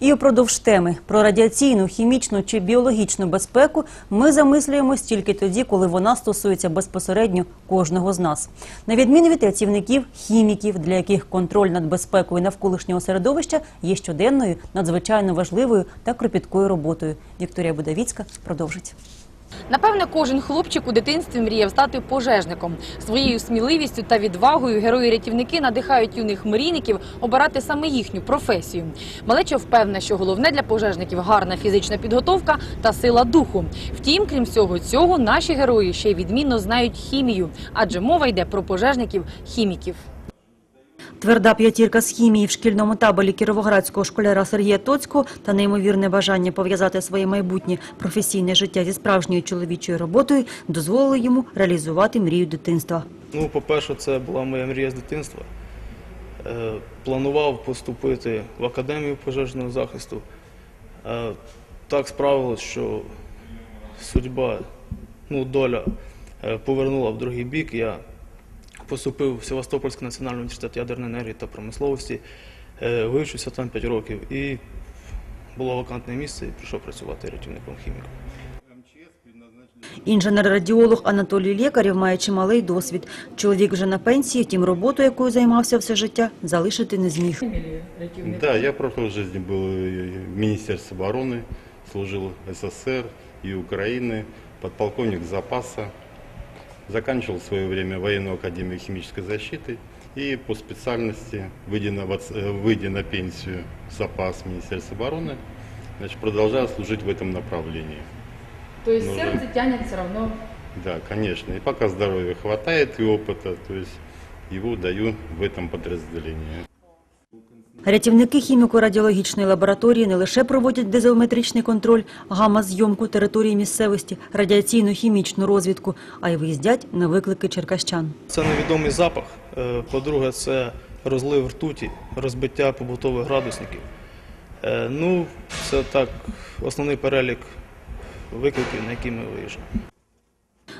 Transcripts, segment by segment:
І упродовж теми про радіаційну, хімічну чи біологічну безпеку ми замислюємось тільки тоді, коли вона стосується безпосередньо кожного з нас. На відміну від працівників, хіміків, для яких контроль над безпекою навколишнього середовища є щоденною, надзвичайно важливою та кропіткою роботою. Вікторія Будавіцька продовжить. Напевне, кожен хлопчик у дитинстві мріяв стати пожежником. Своєю сміливістю та відвагою герої-рятівники надихають юних мрійників обирати саме їхню професію. Малечо впевнена, що головне для пожежників гарна фізична підготовка та сила духу. Втім, крім всього цього, наші герої ще й відмінно знають хімію, адже мова йде про пожежників-хіміків. Тверда п'ятірка з хімії в шкільному таборі кіровоградського школяра Сергія Тоцького та неймовірне бажання пов'язати своє майбутнє професійне життя зі справжньою чоловічою роботою дозволили йому реалізувати мрію дитинства. Ну, по-перше, це була моя мрія з дитинства. Е, планував поступити в академію пожежного захисту. Е, так справилось, що судьба, ну, доля е, повернула в другий бік. Я поступив в Севастопольський національний університет ядерної енергії та промисловості, е, вивчився там 5 років і було вакантне місце і прийшов працювати рятівником хіміком. Інженер-радіолог Анатолій Лєкарєв має чималий досвід. Чоловік вже на пенсії, втім роботу, якою займався все життя, залишити не зміг. Да, я в прошлой жизни был и в Министерстве обороны, служил в СССР и Украины, подполковник запаса. Заканчивал в свое время военную академию химической защиты и по специальности, выйдя на, э, выйдя на пенсию в запас Министерства обороны, значит, продолжаю служить в этом направлении. То есть Ну, да. сердце тянет все одно. Да, конечно. И пока здоровья хватает и опыта, то есть его даю в этом подразделении. Рятівники хіміко-радіологічної лабораторії не лише проводять дезометричний контроль, гамма-зйомку території місцевості, радіаційну хімічну розвідку, а й виїздять на виклики черкащан. Це невідомий запах. Е, По-друге, це розлив ртуті, розбиття побутових градусників. Е, Ну, це так, основний перелік викликів, на які ми виїжджаємо.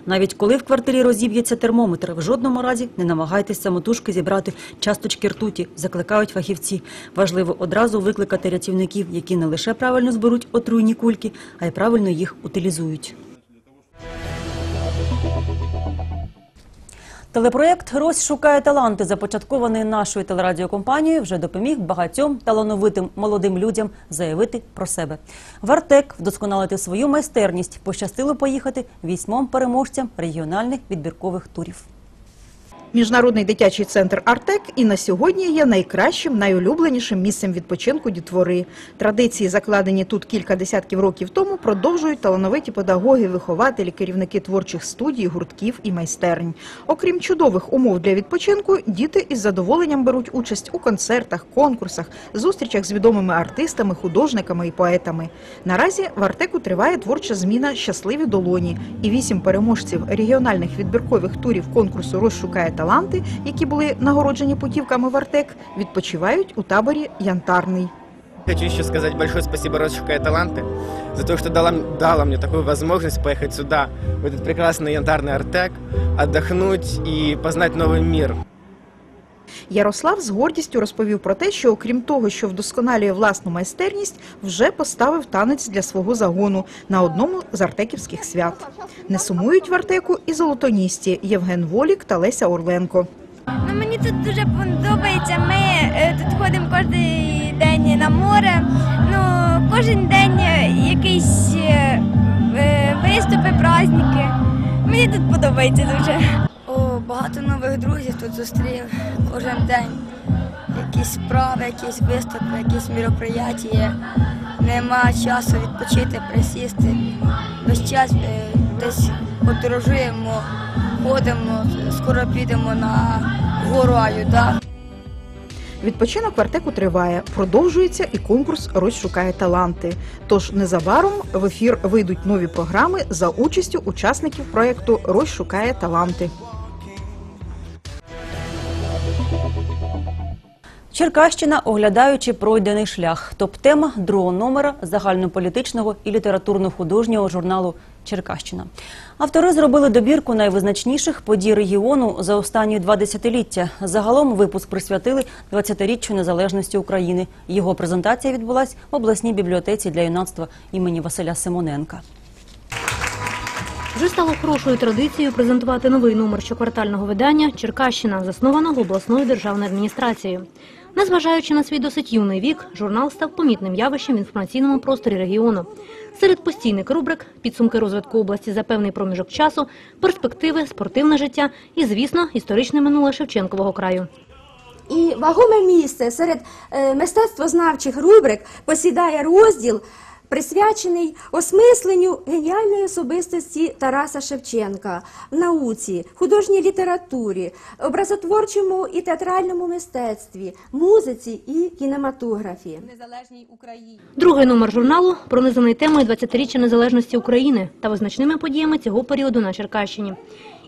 Навіть коли в квартирі розіб'ється термометр, в жодному разі не намагайтесь самотужки зібрати часточки ртуті, закликають фахівці. Важливо одразу викликати рятівників, які не лише правильно зберуть отруйні кульки, а й правильно їх утилізують. Телепроєкт «Рось шукає таланти», започаткований нашою телерадіокомпанією, вже допоміг багатьом талановитим молодим людям заявити про себе. В Артек вдосконалити свою майстерність пощастило поїхати вісьмом переможцям регіональних відбіркових турів. Міжнародний дитячий центр Артек і на сьогодні є найкращим, найулюбленішим місцем відпочинку дітвори. Традиції, закладені тут кілька десятків років тому, продовжують талановиті педагоги, вихователі, керівники творчих студій, гуртків і майстерень. Окрім чудових умов для відпочинку, діти із задоволенням беруть участь у концертах, конкурсах, зустрічах з відомими артистами, художниками і поетами. Наразі в Артеку триває творча зміна Щасливі долоні, і вісім переможців регіональних відбіркових турів конкурсу Розшукає таланти, які були нагороджені путівками в Артек, відпочивають у таборі Янтарний. Хочу еще сказать большое спасибо «Розшукая таланты» за то, что дала, дала мне такую возможность поехать сюда, в этот прекрасный янтарный Артек, отдохнуть и познать новый мир. Ярослав з гордістю розповів про те, що окрім того, що вдосконалює власну майстерність, вже поставив танець для свого загону на одному з артеківських свят. Не сумують в Артеку і золотоністі Євген Волік та Леся Орленко. Ну, мені тут дуже подобається. Ми е, тут ходимо кожен день на море. Ну, кожен день якісь е, е, виступи, праздники. Мені тут подобається дуже. Багато нових друзів тут зустрів кожен день. Якісь справи, якісь виступи, якісь мероприятия. Нема часу відпочити, присісти. Весь час е, десь подорожуємо, ходимо, скоро підемо на гору Аюда. Відпочинок Артеку триває. Продовжується і конкурс «Рось шукає таланти. Тож незабаром в ефір вийдуть нові програми за участю учасників проєкту «Рось шукає таланти. Черкащина, оглядаючи пройдений шлях. Топ-тема другого номера загальнополітичного і літературно-художнього журналу Черкащина. Автори зробили добірку найвизначніших подій регіону за останні два десятиліття. Загалом випуск присвятили 20-річчю незалежності України. Його презентація відбулась в обласній бібліотеці для юнацтва імені Василя Симоненка. Вже стало хорошою традицією презентувати новий номер щоквартального видання Черкащина, заснованого обласною державною адміністрацією. Незважаючи на свій досить юний вік, журнал став помітним явищем в інформаційному просторі регіону. Серед постійних рубрик підсумки розвитку області за певний проміжок часу, перспективи, спортивне життя і, звісно, історичне минуле Шевченкового краю. І вагоме місце серед е, мистецтвознавчих рубрик посідає розділ, присвячений осмисленню геніальної особистості Тараса Шевченка в науці, художній літературі, образотворчому і театральному мистецтві, музиці і кінематографі. Незалежній Україні. Другий номер журналу пронизаний темою 20-річчя незалежності України та визначними подіями цього періоду на Черкащині.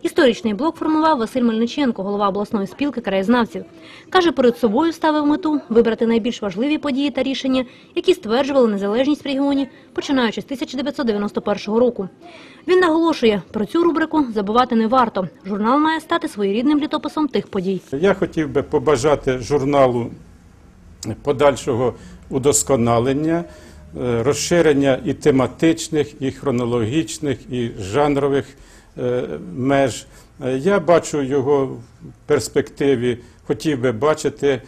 Історичний блок формував Василь Мельниченко, голова обласної спілки краєзнавців. Каже, перед собою ставив мету вибрати найбільш важливі події та рішення, які стверджували незалежність в регіоні, починаючи з 1991 року. Він наголошує, про цю рубрику забувати не варто. Журнал має стати своєрідним літописом тих подій. Я хотів би побажати журналу подальшого удосконалення, е, розширення і тематичних, і хронологічних, і жанрових меж. Е, Я бачу його в перспективі, хотів би бачити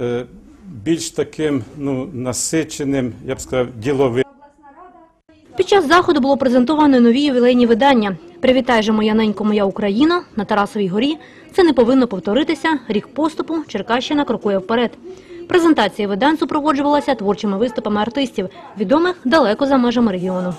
е, більш таким ну, насиченим, я б сказав, діловим. Під час заходу було презентовано нові ювілейні видання. Привітай же моя ненько, моя Україна на Тарасовій горі. Це не повинно повторитися. Рік поступу Черкащина крокує вперед. Презентація видань супроводжувалася творчими виступами артистів, відомих далеко за межами регіону.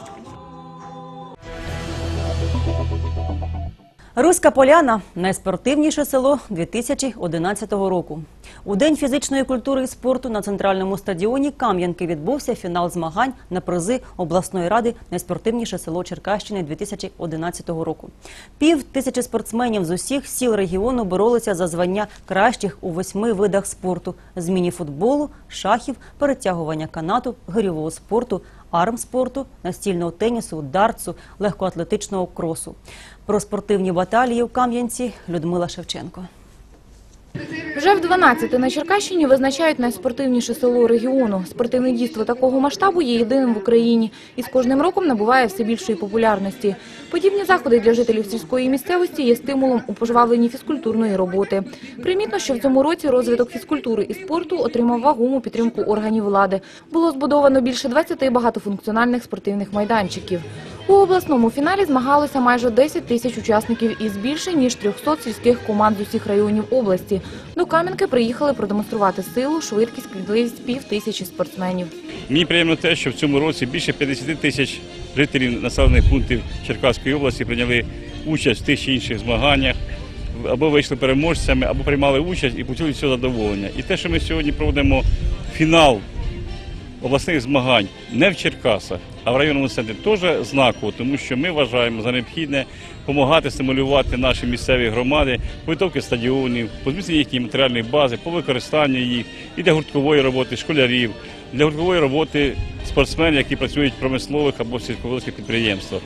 Руська Поляна найспортивніше село 2011 року. У День фізичної культури і спорту на центральному стадіоні Кам'янки відбувся фінал змагань на призи обласної ради найспортивніше село Черкащини 2011 року. Пів тисячі спортсменів з усіх сіл регіону боролися за звання кращих у восьми видах спорту: з міні-футболу, шахів, перетягування канату, гирьового спорту, армспорту, настільного тенісу, дартсу, легкоатлетичного кросу. Про спортивні баталії у Кам'янці Людмила Шевченко. Вже в 12 на Черкащині визначають найспортивніше село регіону. Спортивне дійство такого масштабу є єдиним в Україні і з кожним роком набуває все більшої популярності. Подібні заходи для жителів сільської місцевості є стимулом у пожвавленні фізкультурної роботи. Примітно, що в цьому році розвиток фізкультури і спорту отримав вагому підтримку органів влади. Було збудовано більше 20 багатофункціональних спортивних майданчиків. У обласному фіналі змагалося майже 10 тисяч учасників із більше ніж 300 сільських команд з усіх районів області. До Кам'янки приїхали продемонструвати силу, швидкість, кмітливість пів тисячі спортсменів. Мені приємно те, що в цьому році більше 50 тисяч жителів населених пунктів Черкаської області прийняли участь в тих чи інших змаганнях, або вийшли переможцями, або приймали участь і почули цього задоволення. І те, що ми сьогодні проводимо фінал обласних змагань не в Черкасах, а в районному центрі, теж знаково, тому що ми вважаємо за необхідне допомагати стимулювати наші місцеві громади, підготовки стадіонів, по зміцненню їхньої матеріальної бази, по використанню їх і для гурткової роботи школярів, для гурткової роботи спортсменів, які працюють в промислових або сільськогосподарських підприємствах.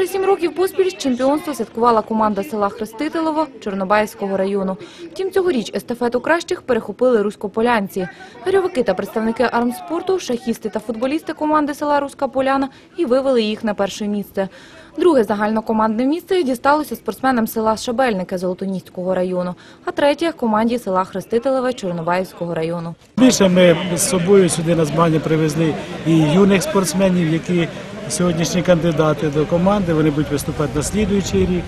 Вже сім років поспіль чемпіонство святкувала команда села Хрестителово Чорнобайського району. Втім, цьогоріч естафету кращих перехопили руськополянці. Гарьовики та представники армспорту, шахісти та футболісти команди села Руська Поляна і вивели їх на перше місце. Друге загальнокомандне місце дісталося спортсменам села Шабельники Золотоніського району, а третє – команді села Хрестителеве Чорнобаївського району. Більше ми з собою сюди на змагання привезли і юних спортсменів, які сьогоднішні кандидати до команди, вони будуть виступати на слідуючий рік.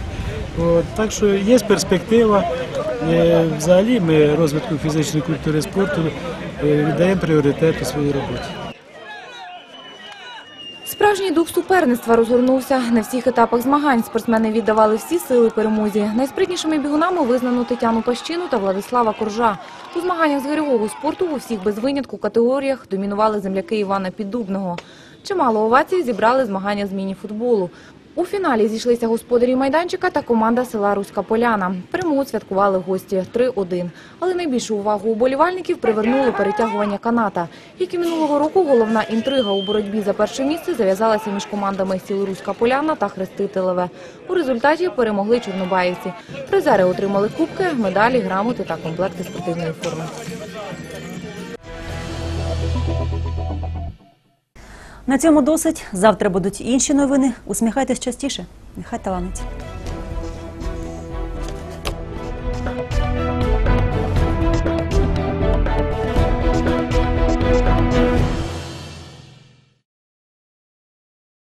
От, так що є перспектива. Е, Взагалі ми розвитку фізичної культури спорту е, віддаємо пріоритет у своїй роботі. Справжній дух суперництва розгорнувся на всіх етапах змагань. Спортсмени віддавали всі сили перемозі. Найспритнішими бігунами визнано Тетяну Пащину та Владислава Коржа. У змаганнях з гирьового спорту у всіх без винятку категоріях домінували земляки Івана Піддубного. Чимало овацій зібрали змагання з міні-футболу. У фіналі зійшлися господарі майданчика та команда села Руська Поляна. Перемогу святкували гості 3-1. Але найбільшу увагу уболівальників привернуло перетягування каната. Як і минулого року, головна інтрига у боротьбі за перше місце зав'язалася між командами сіл Руська Поляна та Хрестителеве. У результаті перемогли чорнобаївці. Призери отримали кубки, медалі, грамоти та комплекти спортивної форми. На цьому досить. Завтра будуть інші новини. Усміхайтесь частіше. Нехай таланить.